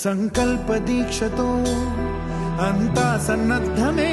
సంకల్ప దీక్షతో అంతా సన్నద్ధమే.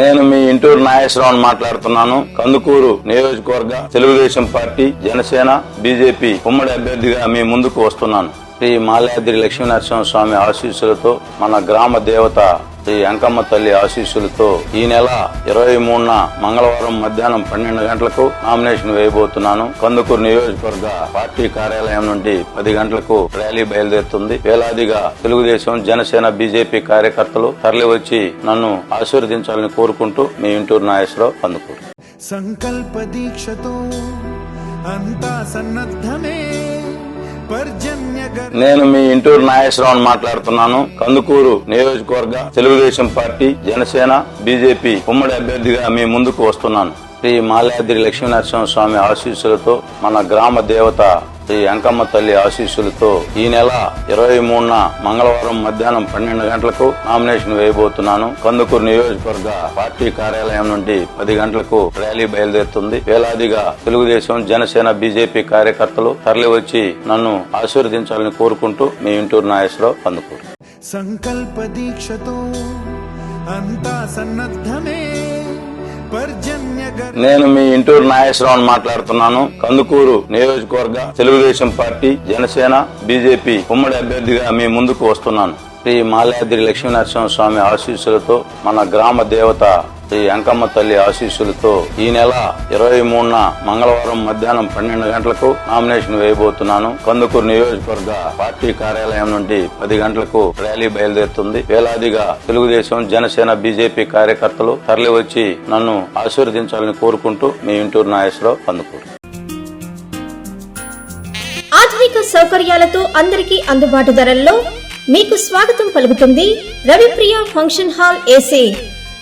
నేను మీ ఇంటూరు నాగేశ్వరరావు మాట్లాడుతున్నాను. కందుకూరు నియోజకవర్గ తెలుగుదేశం పార్టీ జనసేన బీజేపీ ఉమ్మడి అభ్యర్థిగా మీ ముందుకు వస్తున్నాను. శ్రీ మాల్యాద్రి లక్ష్మీనరసింహ స్వామి ఆశీస్సులతో మన గ్రామ దేవత శ్రీ అంకమ్మ తల్లి ఆశీస్సులతో ఈ నెల ఇరవై మూడున మంగళవారం మధ్యాహ్నం పన్నెండు గంటలకు నామినేషన్ వేయబోతున్నాను. కందుకూరు నియోజకవర్గ పార్టీ కార్యాలయం నుండి పది గంటలకు ర్యాలీ బయలుదేరుతుంది. వేలాదిగా తెలుగుదేశం జనసేన బీజేపీ కార్యకర్తలు తరలివచ్చి నన్ను ఆశీర్వదించాలని కోరుకుంటూ మీ ఇంటూరు నాగేశ్వరరావు కందుకూరు. సంకల్ప దీక్షతో అంతా సన్నద్ధమే. నేను మీ ఇంటూరు నాగేశ్వరరావు మాట్లాడుతున్నాను. కందుకూరు నియోజకవర్గ తెలుగుదేశం పార్టీ జనసేన బీజేపీ ఉమ్మడి అభ్యర్థిగా మీ ముందుకు వస్తున్నాను. శ్రీ మాల్యాద్రి లక్ష్మీనరసింహ స్వామి ఆశీస్సులతో మన గ్రామ దేవత శ్రీ అంకమ్మ తల్లి ఆశీస్సులతో ఈ నెల ఇరవై మూడున మంగళవారం మధ్యాహ్నం పన్నెండు గంటలకు నామినేషన్ వేయబోతున్నాను. కందుకూరు నియోజకవర్గ పార్టీ కార్యాలయం నుండి పది గంటలకు ర్యాలీ బయలుదేరుతుంది. వేలాదిగా తెలుగుదేశం జనసేన బీజేపీ కార్యకర్తలు తరలివచ్చి నన్ను ఆశీర్వదించాలని కోరుకుంటూ మీ ఇంటూరు నాగేశ్వరరావు కందుకూరు. సంకల్ప దీక్షతో అంతా సన్నద్ధమే. నేను మీ ఇంటూరు నాగేశ్వరరావు మాట్లాడుతున్నాను. కందుకూరు నియోజకవర్గ తెలుగుదేశం పార్టీ జనసేన బీజేపీ ఉమ్మడి అభ్యర్థిగా మీ ముందుకు వస్తున్నాను. శ్రీ మాల్యాద్రి లక్ష్మీనరసింహ స్వామి ఆశీస్సులతో మన గ్రామ దేవత శ్రీ అంకమ్మ తల్లి ఆశీస్సులతో ఈ నెల ఇరవై మూడున మంగళవారం మధ్యాహ్నం పన్నెండు గంటలకు నామినేషన్ వేయబోతున్నాను. కందుకూరు నియోజకవర్గ పార్టీ కార్యాలయం నుండి పది గంటలకు ర్యాలీ బయలుదేరుతుంది. వేలాదిగా తెలుగుదేశం జనసేన బీజేపీ కార్యకర్తలు తరలి వచ్చి నన్ను ఆశీర్వదించాలని కోరుకుంటూ మీ ఇంటూరు నాగేశ్వరరావు కందుకూరు. ఆధునిక సౌకర్యాలతో అందరికీ అందుబాటు ధరల్లో మీకు స్వాగతం పలుకుతుంది Ravipriya function hall AC.